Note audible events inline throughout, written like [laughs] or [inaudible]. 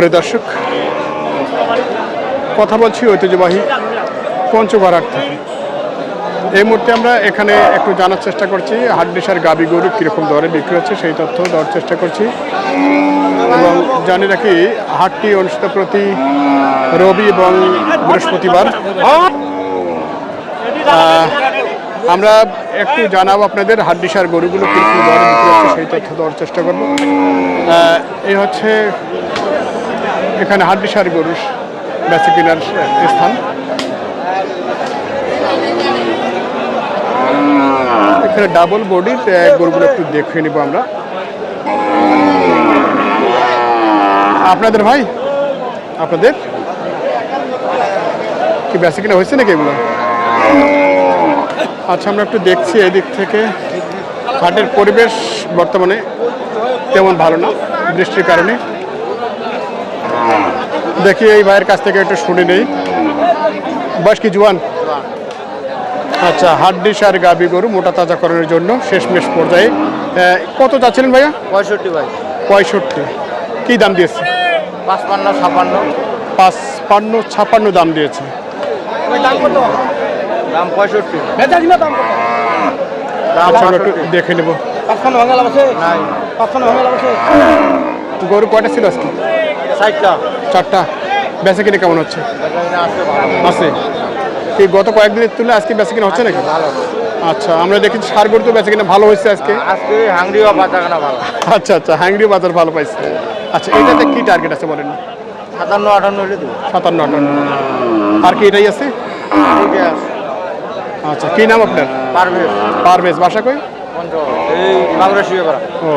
প্রিয় দর্শক, কথা বলছি ঐতিহ্যবাহী পঞ্চগড় হাট থেকে এই মুহূর্তে আমরা এখানে একটু জানার চেষ্টা করছি, হাড্ডিসার গাবি গরু কীরকম দরে বিক্রি হচ্ছে সেই তথ্য দেওয়ার চেষ্টা করছি। এবং জানি রাখি হাটটি অনুষ্ঠিত প্রতি রবি এবং বৃহস্পতিবার। আমরা একটু জানাব আপনাদের হাড্ডিসার গরুগুলো কীরকম দরে বিক্রি হচ্ছে সেই তথ্য দেওয়ার চেষ্টা করব। এই হচ্ছে এখানে হাড্ডিসার গরু বেঁচে কেনার স্থান। এখানে ডাবল বডির গরুগুলো একটু দেখে নিব আমরা। আপনাদের ভাই? আপনাদের? কি বেঁচে কিনা হয়েছে নাকি এগুলো? আচ্ছা আমরা একটু দেখছি এদিক থেকে। হাটের পরিবেশ বর্তমানে তেমন ভালো না, বৃষ্টির কারণে। দেখি এই ভাইয়ের কাছ থেকে একটু শুনে নেই। বয়স কি জুয়ান? আচ্ছা হাড্ডিস আর গাবি গরু মোটা তাজা তাজাকরণের জন্য শেষমেশ পর্যায়ে আহ, কত যাচ্ছিলেন ভাইয়া? পঁয়ষট্টি ভাই। পঁয়ষট্টি। কি দাম দিয়েছে? পাঁচপান্ন ছাপান্ন। পাঁচপান্ন ছাপান্ন দাম দিয়েছে। দাম পঁয়ষট্টি। আচ্ছা একটু দেখে নেব। গরু কয়টা ছিল আজকে? ষাটটা চারটা। বেচা কিনে কেমন হচ্ছে? আছে। কি গত কয়েকদিনের তুলে আজকে বেচা কিনা হচ্ছে নাকি? আচ্ছা আমরা দেখেছি সার গরু তো বেচা কিনা ভালো হয়েছে আজকে। ভালো। আচ্ছা আচ্ছা হ্যাংরি বাজার ভালো পাইছে। আচ্ছা এটাতে কি টার্গেট আছে বলেন? সাতান্ন আটান্ন হলে দেবো। সাতান্ন আটান্ন। আর কি এটাই আছে? আচ্ছা কি নাম আপনার? পারবে পারভেজ বাসা কই? এই বাংলা শুয়ে ও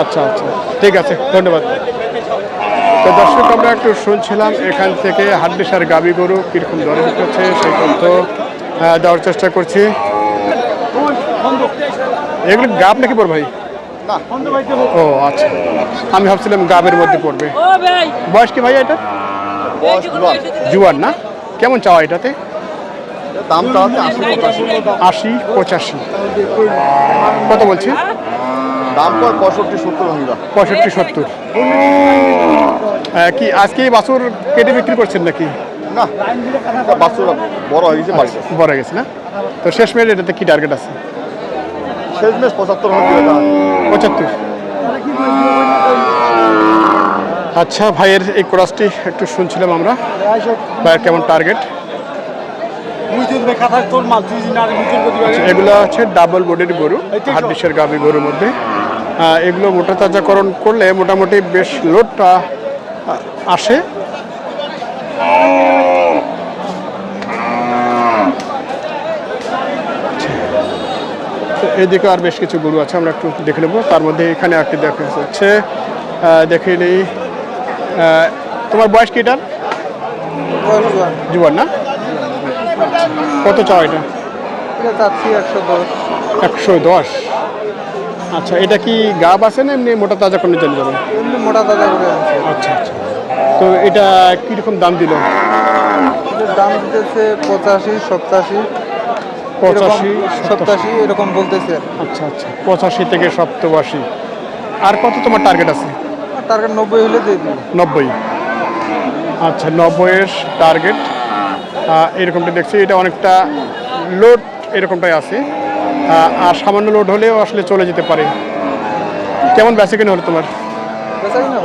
আচ্ছা আচ্ছা। ঠিক আছে ধন্যবাদ। তো দর্শক আমরা একটু শুনছিলাম এখান থেকে হাড্ডিসার গাবি গরু কীরকম দরে হচ্ছে সেই তথ্য দেওয়ার চেষ্টা করছি। এগুলো গাব নাকি পড় ভাই? ও আচ্ছা। আমি ভাবছিলাম গাবের মধ্যে পড়বে। বয়স কি ভাই এটা? জুয়ার না? কেমন চাওয়া এটাতে? দাম আশি পঁচাশি। কত বলছি? দাম পঁয়ষট্টি সত্তর পঁয়ষট্টি সত্তর। কি আজকে বাছুর কেটে বিক্রি করছেন নাকি? না বড় হয়ে গেছে বাড়িতে। বড় গেছে না? তো শেষ এটাতে কি টার্গেট আছে? শেষ মেশ পঁচাত্তর পঁচাত্তর। আচ্ছা ভাইয়ের এই ক্রসটি একটু শুনছিলাম আমরা। ভাইয়ের কেমন টার্গেট এগুলো হচ্ছে ডাবল বডির গরু হাড্ডিসের গাভি গরুর মধ্যে। এগুলো মোটা তাজাকরণ করলে মোটামুটি বেশ লোডটা আসে। এদিকে আর বেশ কিছু গরু আছে আমরা একটু দেখে নেব। তার মধ্যে এখানে একটি দেখা যাচ্ছে দেখে নেই। তোমার বয়স কি এটার? জুয়ান না কত চাও এটা? একশো দশ। আচ্ছা এটা কি গাব আছে না এমনি মোটা তাজা কোনো জন্য যাবে? মোটা তাজা করে আচ্ছা আচ্ছা। তো এটা কীরকম দাম দিল? দাম দিতেছে পঁচাশি সপ্তাশি পঁচাশি সপ্তাশি এরকম বলতেছে আচ্ছা আচ্ছা। পঁচাশি থেকে সপ্তবাশি আর কত তোমার টার্গেট আছে? টার্গেট নব্বই হলে দিয়ে দিবি। নব্বই। আচ্ছা নব্বইয়ের টার্গেট এরকমটা দেখছি এটা অনেকটা লোড এরকমটাই আছে। আর সামান্য লোড হলেও আসলে চলে যেতে পারে। কেমন বেঁচে কিনে হলো তোমার?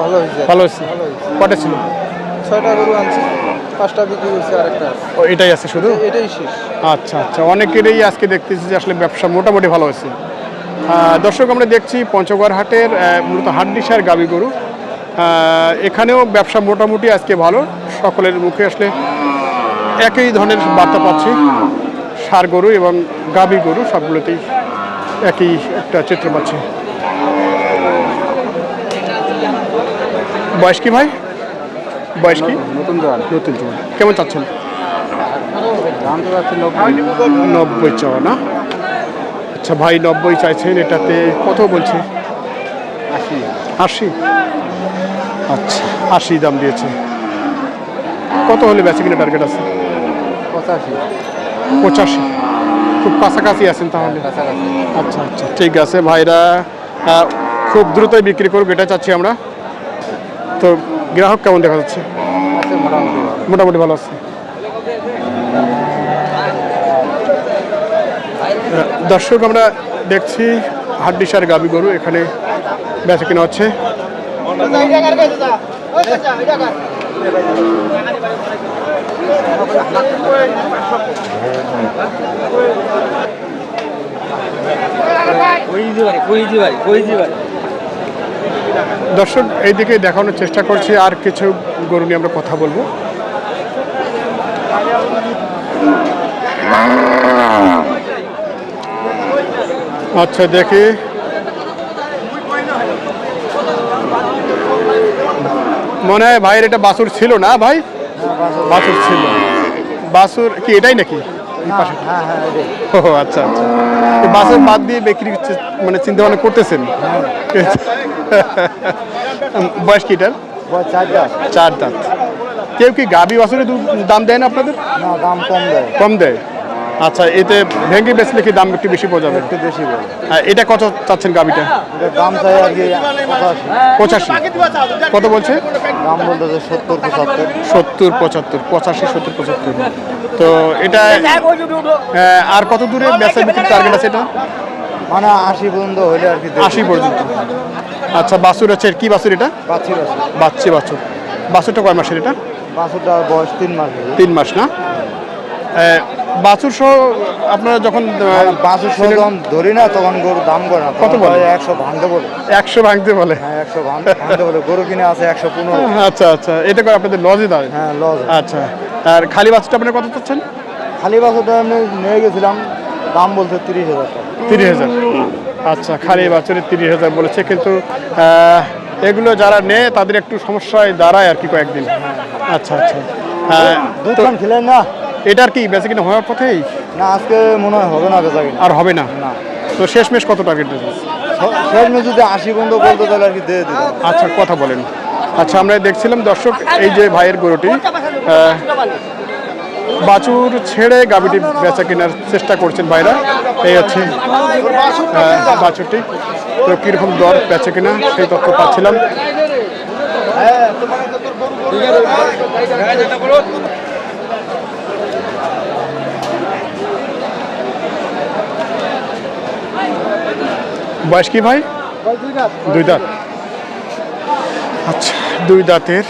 ভালো হয়েছে। ভালো হয়েছে। কটা ছিল? ছয়টা গরু আনছি পাঁচটা বিক্রি করছে আরেকটা ও এটাই আছে শুধু? এটাই শেষ। আচ্ছা আচ্ছা অনেকেরই আজকে দেখতেছি যে আসলে ব্যবসা মোটামুটি ভালো হয়েছে। দর্শক আমরা দেখছি পঞ্চগড় হাটের মূলত হাড্ডিসার গাবি গরু। এখানেও ব্যবসা মোটামুটি আজকে ভালো। সকলের মুখে আসলে একই ধরনের বার্তা পাচ্ছি। সার গরু এবং গাবি গরু সবগুলোতেই একই একটা চিত্র পাচ্ছি। বয়স কি ভাই? বয়স কি? নতুন দোকান নতুন জীবন কেমন চাচ্ছেন? নব্বই চাওয়া না? আচ্ছা ভাই নব্বই চাইছেন এটাতে কত বলছে? আশি। আশি? আচ্ছা আশি দাম দিয়েছে। কত হলে বেঁচে কিনা টার্গেট আছে? পঁচাশি। পঁচাশি। খুব কাছাকাছি আছেন তাহলে। আচ্ছা আচ্ছা ঠিক আছে ভাইরা। খুব দ্রুতই বিক্রি করুক এটা চাচ্ছি আমরা। তো গ্রাহক কেমন দেখা যাচ্ছে? মোটামুটি ভালো। আছে। দর্শক, আমরা দেখছি হাড্ডিসার গাবি গরু, এখানে বেচা কিনা হচ্ছে। দর্শক এইদিকে দেখানোর চেষ্টা করছি আর কিছু গরু নিয়ে আমরা কথা বলব। আচ্ছা দেখি। মনে হয় ভাইয়ের এটা বাছুর ছিল না ভাই? বাছুর ছিল। বাসুর কি এটাই নাকি? হ্যাঁ হ্যাঁ এটাই। ও আচ্ছা আচ্ছা। বাছুর বাদ দিয়ে বিক্রি মানে চিন্তা ভাবনা করতেছেন? [laughs] বয়স কি এটার? বয়স চারটা আছে। চার দাঁত। কেউ কি গাবি বাছুরের দুধ দাম দেয় না আপনাদের? না দাম কম দেয়। কম দেয়? আচ্ছা এতে ভেঙে বেচলে কি দাম একটু বেশি পাওয়া যাবে? একটু বেশি এটা কত চাচ্ছেন গাবিটা দাম চাই আর কি পঁচাশি। কত বলছে? দাম বলতেছে সত্তর পঁচাত্তর। সত্তর পঁচাত্তর পঁচাশি সত্তর পঁচাত্তর। তো এটা আহ, আর কত দূরে বেচা বিক্রির টার্গেট আছে এটা? মানে আশি পর্যন্ত হলে আর কি আশি পর্যন্ত। আচ্ছা বাছুর আছে কি বাছুর এটা? পাচ্ছি বাচ্চি বাছুর। বাছুরটা কয় মাসের এটা? বাছুরটা বয়স তিন মাস তিন মাস না? বাছুর সহ আপনারা যখন বাছুর সহ যখন ধরি না তখন গরুর দাম করে না। কত বলে? একশো ভাঙতে বলে। একশো ভাঙতে বলে? হ্যাঁ একশো ভাঙতে বলে। গরু কিনে আছে একশো পনেরো। আচ্ছা আচ্ছা। এটা করে আপনাদের লজে দেয় হ্যাঁ লজ। আচ্ছা। আর খালি বাছুরটা আপনারা কত চাচ্ছেন? খালি বাছুরটা আমি নিয়ে গেছিলাম দাম বলছে তিরিশ হাজার টাকা। তিরিশ হাজার। আচ্ছা খালি বাছুরের তিরিশ হাজার বলেছে কিন্তু এগুলো যারা নেয় তাদের একটু সমস্যায় দাঁড়ায় আর কি কয়েকদিন। আচ্ছা আচ্ছা। দুধ খান খেলেন না? এটার কি বেঁচে কিনা হওয়ার পথেই? না আজকে মনে হয় হবে না বেচা আর হবে না? না। তো শেষমেশ কত টার্গেট শেষমে যদি আশি পর্যন্ত বলতো তাহলে আর কি দিয়ে দিতাম। আচ্ছা কথা বলেন। আচ্ছা আমরা দেখছিলাম দর্শক এই যে ভাইয়ের গরুটি বাছুর ছেড়ে গাবিটি বেচা কেনার চেষ্টা করছেন ভাইরা। এই হচ্ছে বাছুরটি তো কীরকম দর বেচা কিনা সেই তথ্য পাচ্ছিলাম। বয়স কি ভাই? দুই দাঁত। আচ্ছা দুই দাঁতের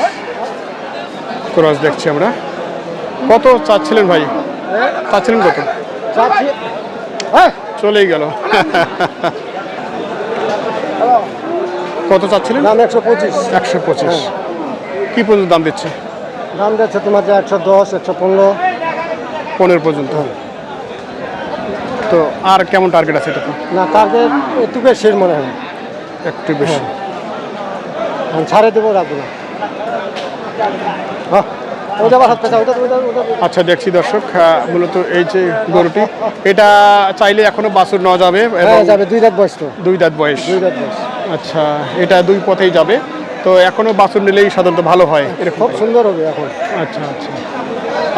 ক্রস দেখছি আমরা। কত চাচ্ছিলেন ভাই? চাচ্ছিলেন কত? চলেই গেল। কত চাচ্ছিলেন? দাম একশো পঁচিশ। একশো পঁচিশ। কি পর্যন্ত দাম দিচ্ছে? দাম যাচ্ছে তোমার যে একশো দশ একশো পনেরো। পনেরো পর্যন্ত। তো আর কেমন টার্গেট আছে এটা না টার্গেট একটু বেশি মনে হয়। একটু বেশি। ছাড়ে দেবো রাখব না। হ্যাঁ আচ্ছা দেখছি দর্শক মূলত এই যে গরুটি এটা চাইলে এখনও বাছুর নেওয়া যাবে হ্যাঁ যাবে দুই রাত বয়স তো। দুই দাঁত বয়স। দুই বয়স। আচ্ছা এটা দুই পথেই যাবে। তো এখনও বাছুর নিলেই সাধারণত ভালো হয়। এটা খুব সুন্দর হবে এখন। আচ্ছা আচ্ছা।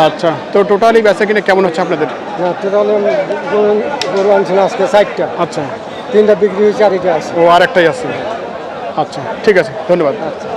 আচ্ছা তো টোটালি বেচা কিনে কেমন হচ্ছে আপনাদের? গরু আনছিল আজকে চারটা। আচ্ছা। তিনটা বিক্রি হয়েছে আর এটা আছে। ও আর একটাই আছে। আচ্ছা ঠিক আছে ধন্যবাদ। আচ্ছা।